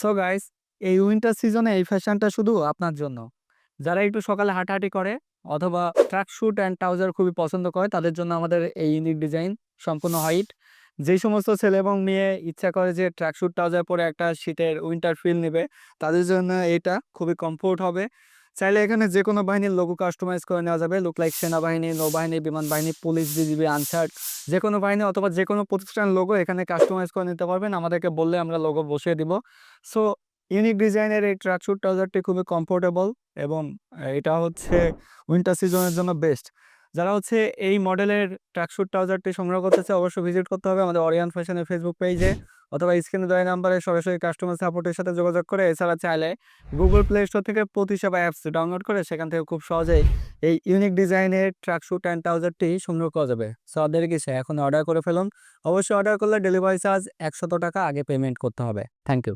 So guys এই winter সিজনে এই ফ্যাশনটা শুধু আপনার জন্য। যারা একটু সকালে হাঁটাহাঁটি করে, অথবা ট্র্যাক শ্যুট অ্যান্ড ট্রাউজার খুবই পছন্দ করে, তাদের জন্য আমাদের এই ইউনিক ডিজাইন সম্পূর্ণ হোয়াইট যেই সমস্ত ছেলে এবং মেয়ে ইচ্ছা করে যে ট্র্যাক শ্যুট ট্রাউজার পরে একটা শীতের উইন্টার ফিল নেবে, তাদের জন্য এটা খুবই কমফোর্ট হবে। চাইলে এখানে যে কোনো বাহিনীর লোগো কাস্টমাইজ করে নেওয়া যাবে। লোক লাইক সেনাবাহিনী, নৌবাহিনী বিমান বাহিনী পুলিশ বিজিবি আনসার্ড যে কোনো বাহিনী অথবা যে কোনো প্রতিষ্ঠান লোগো এখানে কাস্টমাইজ করে নিতে পারবেন। আমাদেরকে বললে আমরা লোগো বসিয়ে দিব। সো ইউনিক ডিজাইনের এই ট্র্যাকস্যুট ট্রাউজারটি খুবই কমফোর্টেবল এবং এটা হচ্ছে উইন্টার সিজনের জন্য বেস্ট যারা হচ্ছে এই মডেলের ট্র্যাকস্যুট ট্রাউজারটি সংগ্রহ করতে চায় অবশ্যই ভিজিট করতে হবে আমাদের অরিয়ান ফ্যাশনের ফেসবুক পেজে অথবা স্ক্রিনে দেওয়া নাম্বারে সরাসরি কাস্টমার সাপোর্টের সাথে যোগাযোগ করে। এছাড়া চাইলে গুগল প্লে স্টোর থেকে প্রতিসেবা অ্যাপস ডাউনলোড করে সেখান থেকে খুব সহজেই এই ইউনিক ডিজাইনের ট্র্যাকস্যুট অ্যান্ড ট্রাউজারটি সংগ্রহ করা যাবে। সো আমাদের কিছু এখন অর্ডার করে ফেলুন। অবশ্যই অর্ডার করলে ডেলিভারি চার্জ একশত টাকা আগে পেমেন্ট করতে হবে। Thank you